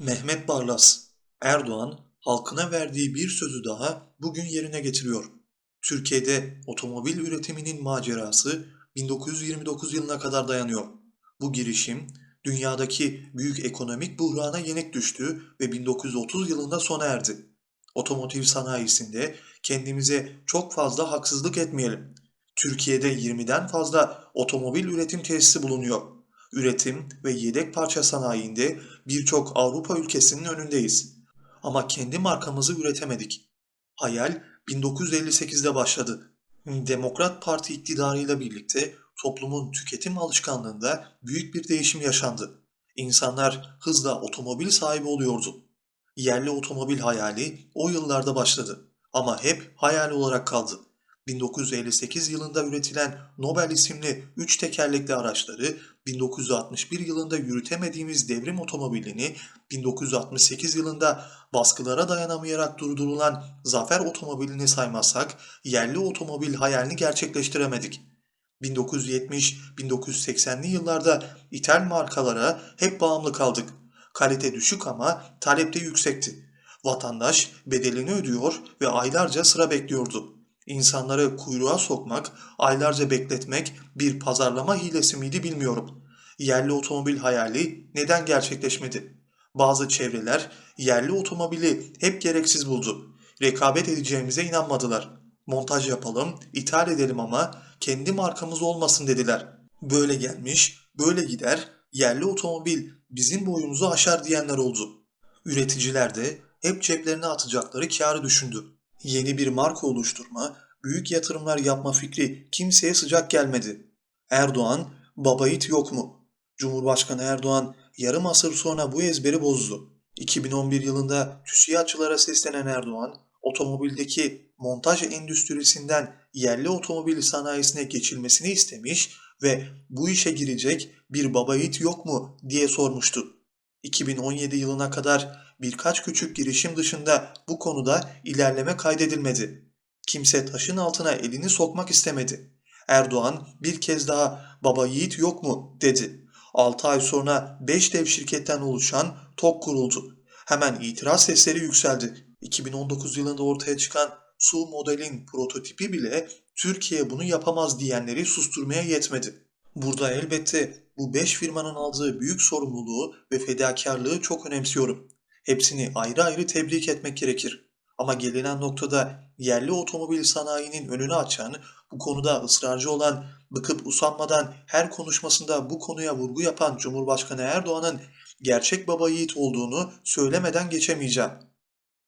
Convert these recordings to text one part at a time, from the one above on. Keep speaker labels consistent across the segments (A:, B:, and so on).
A: Mehmet Barlas, Erdoğan halkına verdiği bir sözü daha bugün yerine getiriyor. Türkiye'de otomobil üretiminin macerası 1929 yılına kadar dayanıyor. Bu girişim dünyadaki büyük ekonomik buhrana yenik düştü ve 1930 yılında sona erdi. Otomotiv sanayisinde kendimize çok fazla haksızlık etmeyelim. Türkiye'de 20'den fazla otomobil üretim tesisi bulunuyor. Üretim ve yedek parça sanayinde birçok Avrupa ülkesinin önündeyiz. Ama kendi markamızı üretemedik. Hayal 1958'de başladı. Demokrat Parti iktidarıyla birlikte toplumun tüketim alışkanlığında büyük bir değişim yaşandı. İnsanlar hızla otomobil sahibi oluyordu. Yerli otomobil hayali o yıllarda başladı ama hep hayal olarak kaldı. 1958 yılında üretilen Nobel isimli 3 tekerlekli araçları 1961 yılında yürütemediğimiz devrim otomobilini 1968 yılında baskılara dayanamayarak durdurulan Zafer otomobilini saymazsak yerli otomobil hayalini gerçekleştiremedik. 1970-1980'li yıllarda ithal markalara hep bağımlı kaldık. Kalite düşük ama talep de yüksekti. Vatandaş bedelini ödüyor ve aylarca sıra bekliyordu. İnsanları kuyruğa sokmak, aylarca bekletmek bir pazarlama hilesi miydi bilmiyorum. Yerli otomobil hayali neden gerçekleşmedi? Bazı çevreler yerli otomobili hep gereksiz buldu. Rekabet edeceğimize inanmadılar. Montaj yapalım, ithal edelim ama kendi markamız olmasın dediler. Böyle gelmiş, böyle gider, yerli otomobil bizim boyumuzu aşar diyenler oldu. Üreticiler de hep ceplerine atacakları kârı düşündü. Yeni bir marka oluşturma, büyük yatırımlar yapma fikri kimseye sıcak gelmedi. Erdoğan, baba yiğit yok mu? Cumhurbaşkanı Erdoğan yarım asır sonra bu ezberi bozdu. 2011 yılında TÜSİAD'çılara seslenen Erdoğan, otomobildeki montaj endüstrisinden yerli otomobil sanayisine geçilmesini istemiş ve bu işe girecek bir baba yiğit yok mu diye sormuştu. 2017 yılına kadar birkaç küçük girişim dışında bu konuda ilerleme kaydedilmedi. Kimse taşın altına elini sokmak istemedi. Erdoğan bir kez daha baba yiğit yok mu dedi. 6 ay sonra 5 dev şirketten oluşan TOK kuruldu. Hemen itiraz sesleri yükseldi. 2019 yılında ortaya çıkan Su modelin prototipi bile Türkiye bunu yapamaz diyenleri susturmaya yetmedi. Burada elbette bu 5 firmanın aldığı büyük sorumluluğu ve fedakarlığı çok önemsiyorum. Hepsini ayrı ayrı tebrik etmek gerekir. Ama gelinen noktada yerli otomobil sanayinin önünü açan, bu konuda ısrarcı olan, bıkıp usanmadan her konuşmasında bu konuya vurgu yapan Cumhurbaşkanı Erdoğan'ın gerçek baba yiğit olduğunu söylemeden geçemeyeceğim.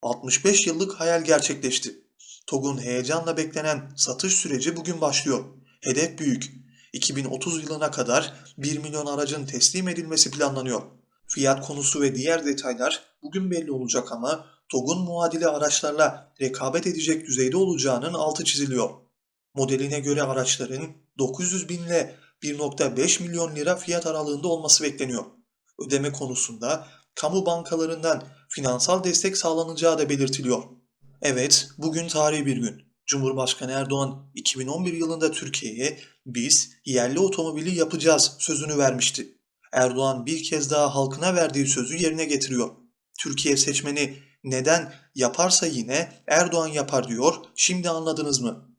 A: 65 yıllık hayal gerçekleşti. TOG'un heyecanla beklenen satış süreci bugün başlıyor. Hedef büyük. 2030 yılına kadar 1 milyon aracın teslim edilmesi planlanıyor. Fiyat konusu ve diğer detaylar bugün belli olacak ama TOG'un muadili araçlarla rekabet edecek düzeyde olacağının altı çiziliyor. Modeline göre araçların 900 bin ile 1.5 milyon lira fiyat aralığında olması bekleniyor. Ödeme konusunda kamu bankalarından finansal destek sağlanacağı da belirtiliyor. Evet, bugün tarihi bir gün. Cumhurbaşkanı Erdoğan 2011 yılında Türkiye'ye biz yerli otomobili yapacağız sözünü vermişti. Erdoğan bir kez daha halkına verdiği sözü yerine getiriyor. Türkiye seçmeni neden yaparsa yine Erdoğan yapar diyor. Şimdi anladınız mı?